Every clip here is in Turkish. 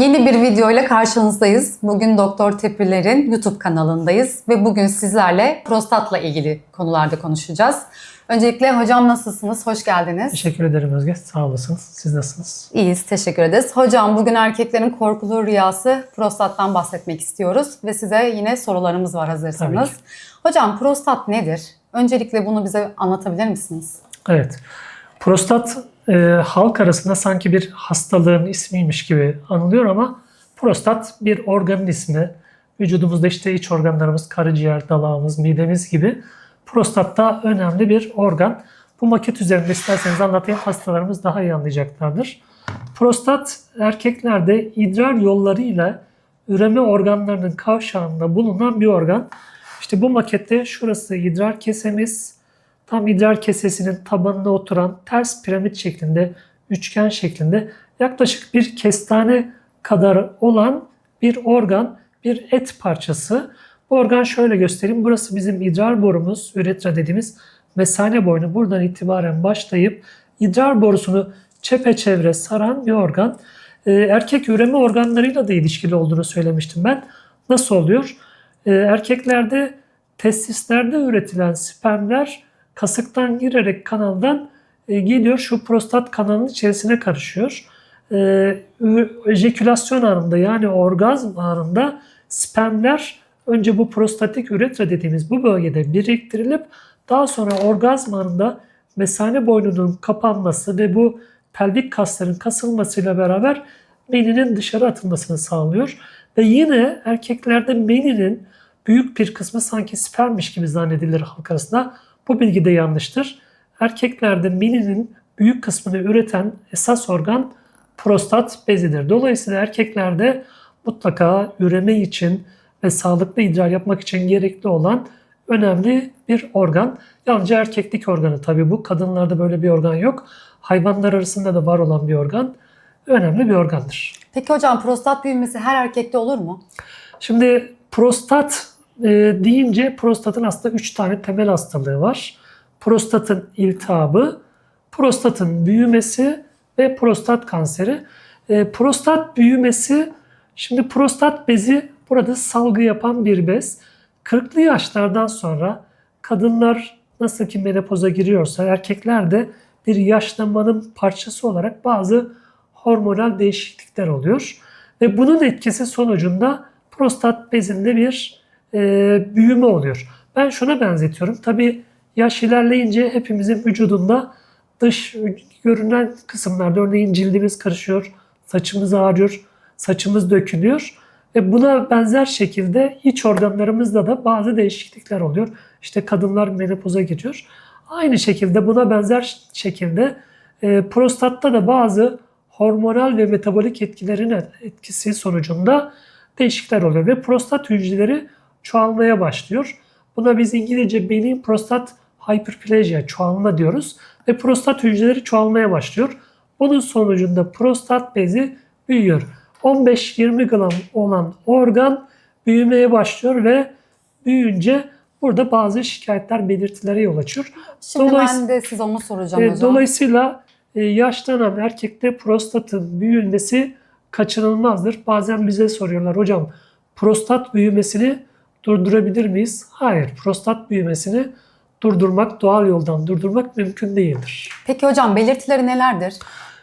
Yeni bir video ile karşınızdayız. Bugün Doktor Tepüler'in YouTube kanalındayız ve bugün sizlerle prostatla ilgili konularda konuşacağız. Öncelikle hocam nasılsınız? Hoş geldiniz. Teşekkür ederim Özge. Sağ olasınız. Siz nasılsınız? İyiyiz, teşekkür ederiz. Hocam bugün erkeklerin korkulu rüyası prostattan bahsetmek istiyoruz ve size yine sorularımız var hazırsanız. Hocam prostat nedir? Öncelikle bunu bize anlatabilir misiniz? Evet. Prostat e, halk arasında sanki bir hastalığın ismiymiş gibi anılıyor ama prostat bir organın ismi. Vücudumuzda işte iç organlarımız, karaciğer, dalağımız, midemiz gibi. Prostat da önemli bir organ. Bu maket üzerinde isterseniz anlatayım hastalarımız daha iyi anlayacaklardır. Prostat erkeklerde idrar yollarıyla üreme organlarının kavşağında bulunan bir organ. İşte bu makette şurası idrar kesemiz, tam idrar kesesinin tabanına oturan ters piramit şeklinde, üçgen şeklinde yaklaşık bir kestane kadar olan bir organ, bir et parçası. Bu organ şöyle göstereyim. Burası bizim idrar borumuz, üretra dediğimiz mesane boynu. Buradan itibaren başlayıp idrar borusunu çepeçevre saran bir organ. Ee, erkek üreme organlarıyla da ilişkili olduğunu söylemiştim ben. Nasıl oluyor? Ee, erkeklerde testislerde üretilen spermler kasıktan girerek kanaldan e, geliyor şu prostat kanalının içerisine karışıyor. E, ejekülasyon anında yani orgazm anında spermler önce bu prostatik üretra dediğimiz bu bölgede biriktirilip daha sonra orgazm anında mesane boynunun kapanması ve bu pelvik kasların kasılmasıyla beraber meninin dışarı atılmasını sağlıyor. Ve yine erkeklerde meninin büyük bir kısmı sanki spermmiş gibi zannedilir halk arasında. Bu bilgi de yanlıştır. Erkeklerde meninin büyük kısmını üreten esas organ prostat bezidir. Dolayısıyla erkeklerde mutlaka üreme için ve sağlıklı idrar yapmak için gerekli olan önemli bir organ. Yalnızca erkeklik organı tabii bu. Kadınlarda böyle bir organ yok. Hayvanlar arasında da var olan bir organ. Önemli bir organdır. Peki hocam prostat büyümesi her erkekte olur mu? Şimdi prostat e, deyince prostatın aslında 3 tane temel hastalığı var. Prostatın iltihabı, prostatın büyümesi ve prostat kanseri. E, prostat büyümesi, şimdi prostat bezi burada salgı yapan bir bez. 40'lı yaşlardan sonra kadınlar nasıl ki menopoza giriyorsa erkekler de bir yaşlanmanın parçası olarak bazı hormonal değişiklikler oluyor. Ve bunun etkisi sonucunda prostat bezinde bir e, büyüme oluyor. Ben şuna benzetiyorum. Tabii yaş ilerleyince hepimizin vücudunda dış görünen kısımlarda örneğin cildimiz karışıyor, saçımız ağrıyor, saçımız dökülüyor. Ve buna benzer şekilde iç organlarımızda da bazı değişiklikler oluyor. İşte kadınlar menopoza giriyor. Aynı şekilde buna benzer şekilde e, prostatta da bazı hormonal ve metabolik etkilerin etkisi sonucunda değişiklikler oluyor ve prostat hücreleri çoğalmaya başlıyor. Buna biz İngilizce benim prostat hyperplasia çoğalma diyoruz ve prostat hücreleri çoğalmaya başlıyor. Bunun sonucunda prostat bezi büyüyor. 15-20 gram olan organ büyümeye başlıyor ve büyüyünce burada bazı şikayetler, belirtilere yol açıyor. Şimdi Dolayıs- ben de size onu soracağım E, hocam. Dolayısıyla e, yaşlanan erkekte prostatın büyümesi kaçınılmazdır. Bazen bize soruyorlar hocam prostat büyümesini durdurabilir miyiz? Hayır, prostat büyümesini durdurmak, doğal yoldan durdurmak mümkün değildir. Peki hocam belirtileri nelerdir?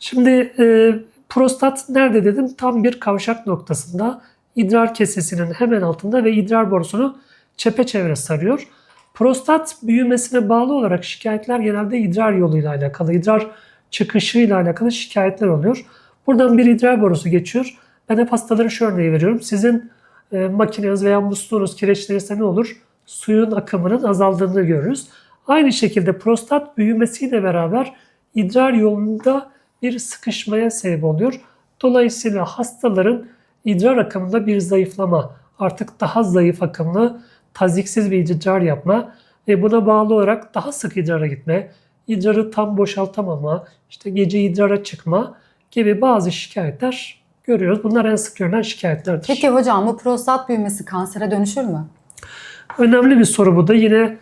Şimdi e, prostat nerede dedim? Tam bir kavşak noktasında idrar kesesinin hemen altında ve idrar borusunu çepeçevre sarıyor. Prostat büyümesine bağlı olarak şikayetler genelde idrar yoluyla alakalı, idrar çıkışıyla alakalı şikayetler oluyor. Buradan bir idrar borusu geçiyor. Ben hep hastalara şu örneği veriyorum. Sizin e, makineniz veya musluğunuz kireçlenirse ne olur? Suyun akımının azaldığını görürüz. Aynı şekilde prostat büyümesiyle beraber idrar yolunda bir sıkışmaya sebep oluyor. Dolayısıyla hastaların idrar akımında bir zayıflama, artık daha zayıf akımlı, taziksiz bir idrar yapma ve buna bağlı olarak daha sık idrara gitme, idrarı tam boşaltamama, işte gece idrara çıkma gibi bazı şikayetler görüyoruz. Bunlar en sık görülen şikayetlerdir. Peki hocam bu prostat büyümesi kansere dönüşür mü? Önemli bir soru bu da. Yine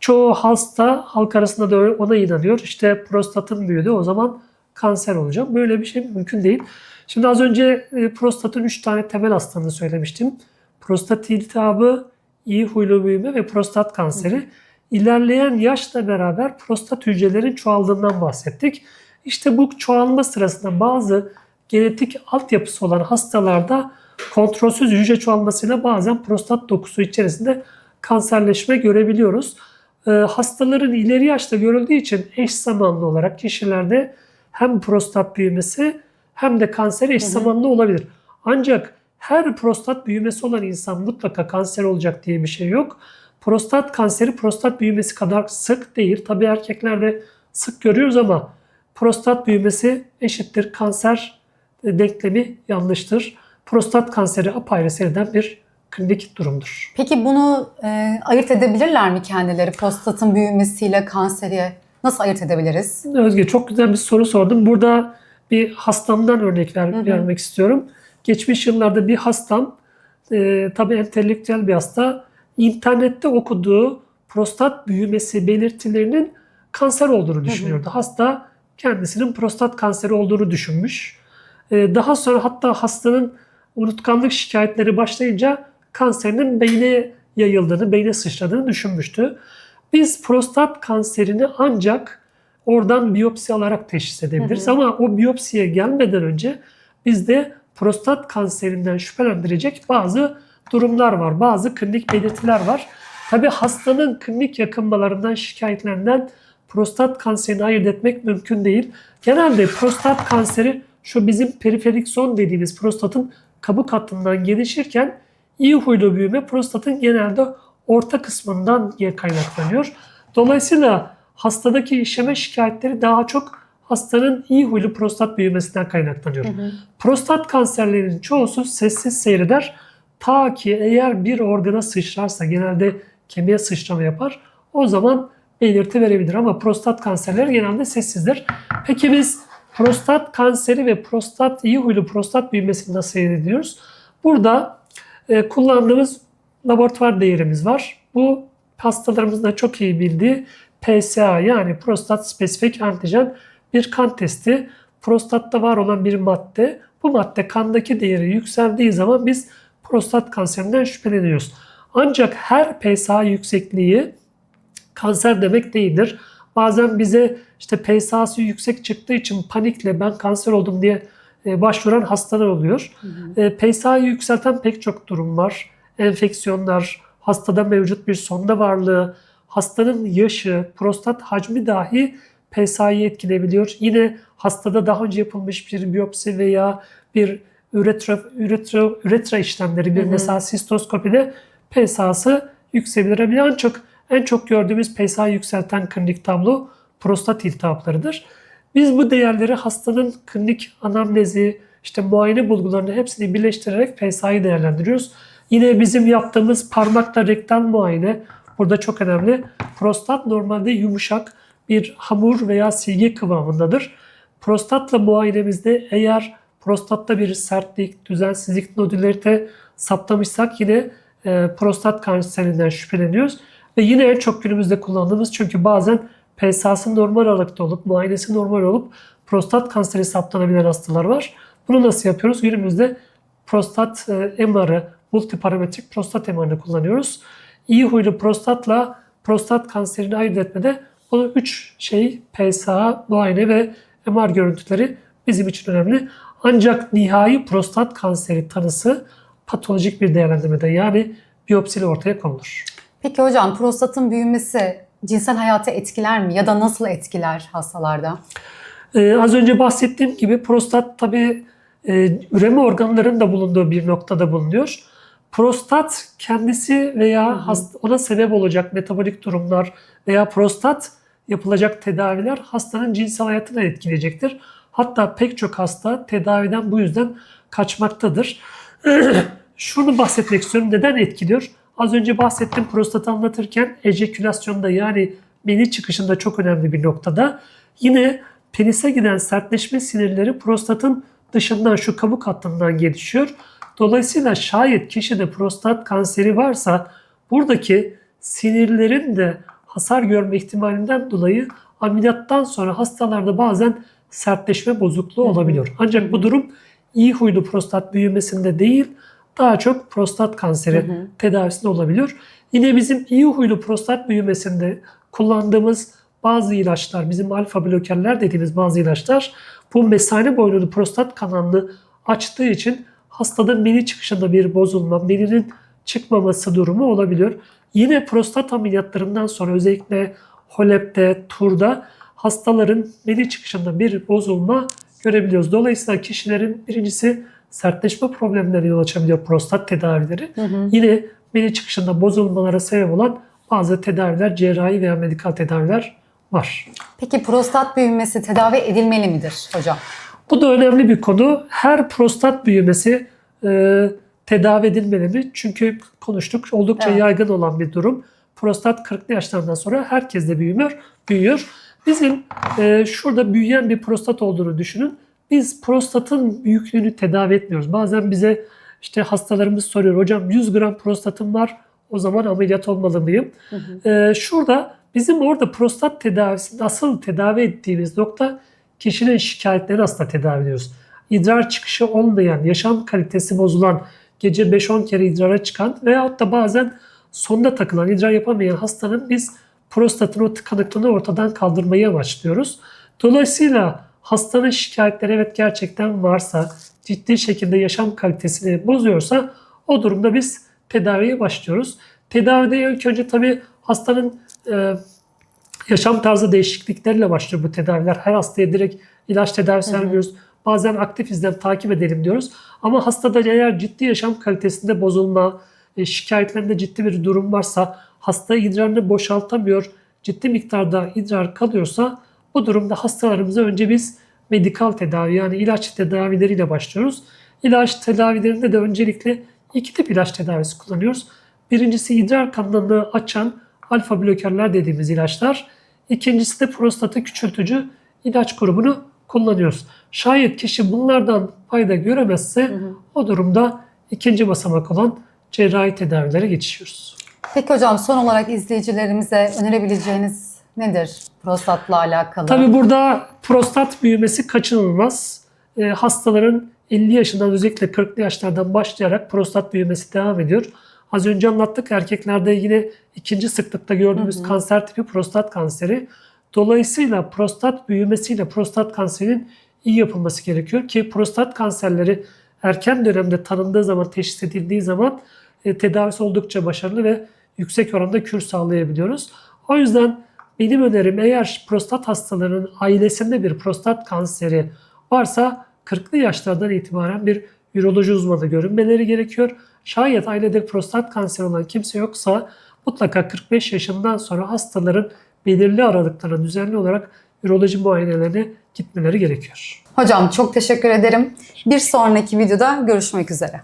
çoğu hasta halk arasında da ona inanıyor. İşte prostatım büyüdü o zaman kanser olacağım. Böyle bir şey mümkün değil. Şimdi az önce e, prostatın 3 tane temel hastalığını söylemiştim. Prostat iltihabı, iyi huylu büyüme ve prostat kanseri. İlerleyen yaşla beraber prostat hücrelerin çoğaldığından bahsettik. İşte bu çoğalma sırasında bazı genetik altyapısı olan hastalarda kontrolsüz hücre çoğalmasıyla bazen prostat dokusu içerisinde kanserleşme görebiliyoruz. Ee, hastaların ileri yaşta görüldüğü için eş zamanlı olarak kişilerde hem prostat büyümesi hem de kanser eş zamanlı olabilir. Ancak her prostat büyümesi olan insan mutlaka kanser olacak diye bir şey yok. Prostat kanseri prostat büyümesi kadar sık değil. Tabii erkeklerde sık görüyoruz ama prostat büyümesi eşittir kanser denklemi yanlıştır. Prostat kanseri apayrı seyreden bir klinik durumdur. Peki bunu e, ayırt edebilirler mi kendileri? Prostatın büyümesiyle kanseri nasıl ayırt edebiliriz? Özge çok güzel bir soru sordun. Burada bir hastamdan örnek ver, Hı hı. vermek istiyorum. Geçmiş yıllarda bir hastam, e, tabii entelektüel bir hasta, internette okuduğu prostat büyümesi belirtilerinin kanser olduğunu düşünüyordu. Hasta kendisinin prostat kanseri olduğunu düşünmüş. E, daha sonra hatta hastanın unutkanlık şikayetleri başlayınca kanserinin beyne yayıldığını, beyne sıçradığını düşünmüştü. Biz prostat kanserini ancak oradan biyopsi alarak teşhis edebiliriz. Hı hı. Ama o biyopsiye gelmeden önce bizde prostat kanserinden şüphelendirecek bazı durumlar var. Bazı klinik belirtiler var. Tabi hastanın klinik yakınmalarından, şikayetlerinden prostat kanserini ayırt etmek mümkün değil. Genelde prostat kanseri şu bizim periferik zon dediğimiz prostatın kabuk hattından gelişirken iyi huylu büyüme prostatın genelde orta kısmından kaynaklanıyor. Dolayısıyla hastadaki işeme şikayetleri daha çok hastanın iyi huylu prostat büyümesinden kaynaklanıyor. Prostat kanserlerinin çoğusu sessiz seyreder. Ta ki eğer bir organa sıçrarsa genelde kemiğe sıçrama yapar. O zaman belirti verebilir ama prostat kanserleri genelde sessizdir. Peki biz prostat kanseri ve prostat iyi huylu prostat büyümesini nasıl ediyoruz? Burada e, kullandığımız laboratuvar değerimiz var. Bu hastalarımızın da çok iyi bildiği PSA yani prostat spesifik antijen bir kan testi. Prostatta var olan bir madde. Bu madde kandaki değeri yükseldiği zaman biz prostat kanserinden şüpheleniyoruz. Ancak her PSA yüksekliği kanser demek değildir. Bazen bize işte PSA'sı yüksek çıktığı için panikle ben kanser oldum diye e, başvuran hastalar oluyor. E, PSA'yı yükselten pek çok durum var. Enfeksiyonlar, hastada mevcut bir sonda varlığı, hastanın yaşı, prostat hacmi dahi PSA'yı etkileyebiliyor. Yine hastada daha önce yapılmış bir biyopsi veya bir üretra, üretra, üretra işlemleri, bir Hı hı. mesela sistoskopide PSA'sı yükselebilir. Ancak en çok gördüğümüz PSA yükselten klinik tablo prostat iltihaplarıdır. Biz bu değerleri hastanın klinik anamnezi, işte muayene bulgularını hepsini birleştirerek PSA'yı değerlendiriyoruz. Yine bizim yaptığımız parmakla rektal muayene burada çok önemli. Prostat normalde yumuşak bir hamur veya silgi kıvamındadır. Prostatla muayenemizde eğer prostatta bir sertlik, düzensizlik, nodülerite saptamışsak yine e, prostat kanserinden şüpheleniyoruz. Ve yine en çok günümüzde kullandığımız çünkü bazen PSA'sı normal aralıkta olup, muayenesi normal olup prostat kanseri saptanabilen hastalar var. Bunu nasıl yapıyoruz? Günümüzde prostat e, MR'ı, multiparametrik prostat MR'ını kullanıyoruz. İyi huylu prostatla prostat kanserini ayırt etmede bu üç şey PSA, muayene ve MR görüntüleri bizim için önemli. Ancak nihai prostat kanseri tanısı patolojik bir değerlendirmede yani biyopsiyle ortaya konulur. Peki hocam prostatın büyümesi cinsel hayatı etkiler mi ya da nasıl etkiler hastalarda? Ee, az önce bahsettiğim gibi prostat tabi üreme organlarının da bulunduğu bir noktada bulunuyor. Prostat kendisi veya hasta, ona sebep olacak metabolik durumlar veya prostat yapılacak tedaviler hastanın cinsel hayatını etkileyecektir. Hatta pek çok hasta tedaviden bu yüzden kaçmaktadır. Şunu bahsetmek istiyorum. Neden etkiliyor? Az önce bahsettim prostatı anlatırken ejekülasyonda yani meni çıkışında çok önemli bir noktada. Yine penise giden sertleşme sinirleri prostatın dışından şu kabuk hattından gelişiyor. Dolayısıyla şayet kişide prostat kanseri varsa buradaki sinirlerin de hasar görme ihtimalinden dolayı ameliyattan sonra hastalarda bazen sertleşme bozukluğu olabiliyor. Ancak bu durum iyi huylu prostat büyümesinde değil, daha çok prostat kanseri Hı hı. tedavisinde olabiliyor. Yine bizim iyi huylu prostat büyümesinde kullandığımız bazı ilaçlar, bizim alfa blokerler dediğimiz bazı ilaçlar bu mesane boylu prostat kanalını açtığı için hastada meni çıkışında bir bozulma, meninin çıkmaması durumu olabiliyor. Yine prostat ameliyatlarından sonra özellikle HOLEP'te, TUR'da hastaların meni çıkışında bir bozulma görebiliyoruz. Dolayısıyla kişilerin birincisi sertleşme problemlerine yol açabiliyor prostat tedavileri. Hı hı. Yine meni çıkışında bozulmalara sebep olan bazı tedaviler, cerrahi veya medikal tedaviler var. Peki prostat büyümesi tedavi edilmeli midir hocam? Bu da önemli bir konu. Her prostat büyümesi e, tedavi edilmeli mi? Çünkü konuştuk oldukça Evet. yaygın olan bir durum. Prostat 40'lı yaşlarından sonra herkeste büyümüyor, büyüyor. Bizim e, şurada büyüyen bir prostat olduğunu düşünün. Biz prostatın büyüklüğünü tedavi etmiyoruz. Bazen bize işte hastalarımız soruyor hocam 100 gram prostatım var o zaman ameliyat olmalı mıyım? Hı hı. Ee, şurada bizim orada prostat tedavisinde asıl tedavi ettiğimiz nokta kişinin şikayetlerini aslında tedavi ediyoruz. İdrar çıkışı olmayan, yaşam kalitesi bozulan, gece 5-10 kere idrara çıkan veyahut da bazen sonda takılan, idrar yapamayan hastanın biz prostatın o tıkanıklığını ortadan kaldırmayı amaçlıyoruz. Dolayısıyla hastanın şikayetleri evet gerçekten varsa, ciddi şekilde yaşam kalitesini bozuyorsa o durumda biz tedaviye başlıyoruz. Tedavide ilk önce tabii hastanın e, yaşam tarzı değişiklikleriyle başlıyor bu tedaviler. Her hastaya direkt ilaç tedavisi vermiyoruz. Bazen aktif izlem takip edelim diyoruz. Ama hastada eğer ciddi yaşam kalitesinde bozulma, e, şikayetlerinde ciddi bir durum varsa, hasta idrarını boşaltamıyor, ciddi miktarda idrar kalıyorsa bu durumda hastalarımıza önce biz medikal tedavi yani ilaç tedavileriyle başlıyoruz. İlaç tedavilerinde de öncelikle iki tip ilaç tedavisi kullanıyoruz. Birincisi idrar kanalını açan alfa blokerler dediğimiz ilaçlar. İkincisi de prostatı küçültücü ilaç grubunu kullanıyoruz. Şayet kişi bunlardan fayda göremezse Hı hı. o durumda ikinci basamak olan cerrahi tedavilere geçiyoruz. Peki hocam son olarak izleyicilerimize önerebileceğiniz nedir prostatla alakalı? Tabi burada prostat büyümesi kaçınılmaz. E, hastaların 50 yaşından özellikle 40'lı yaşlardan başlayarak prostat büyümesi devam ediyor. Az önce anlattık erkeklerde yine ikinci sıklıkta gördüğümüz Hı hı. kanser tipi prostat kanseri. Dolayısıyla prostat büyümesiyle prostat kanserinin iyi yapılması gerekiyor ki prostat kanserleri erken dönemde tanındığı zaman, teşhis edildiği zaman e, tedavisi oldukça başarılı ve yüksek oranda kür sağlayabiliyoruz. O yüzden benim önerim eğer prostat hastalarının ailesinde bir prostat kanseri varsa 40'lı yaşlardan itibaren bir üroloji uzmanı görünmeleri gerekiyor. Şayet ailede prostat kanseri olan kimse yoksa mutlaka 45 yaşından sonra hastaların belirli aralıklarla düzenli olarak üroloji muayenelerine gitmeleri gerekiyor. Hocam çok teşekkür ederim. Bir sonraki videoda görüşmek üzere.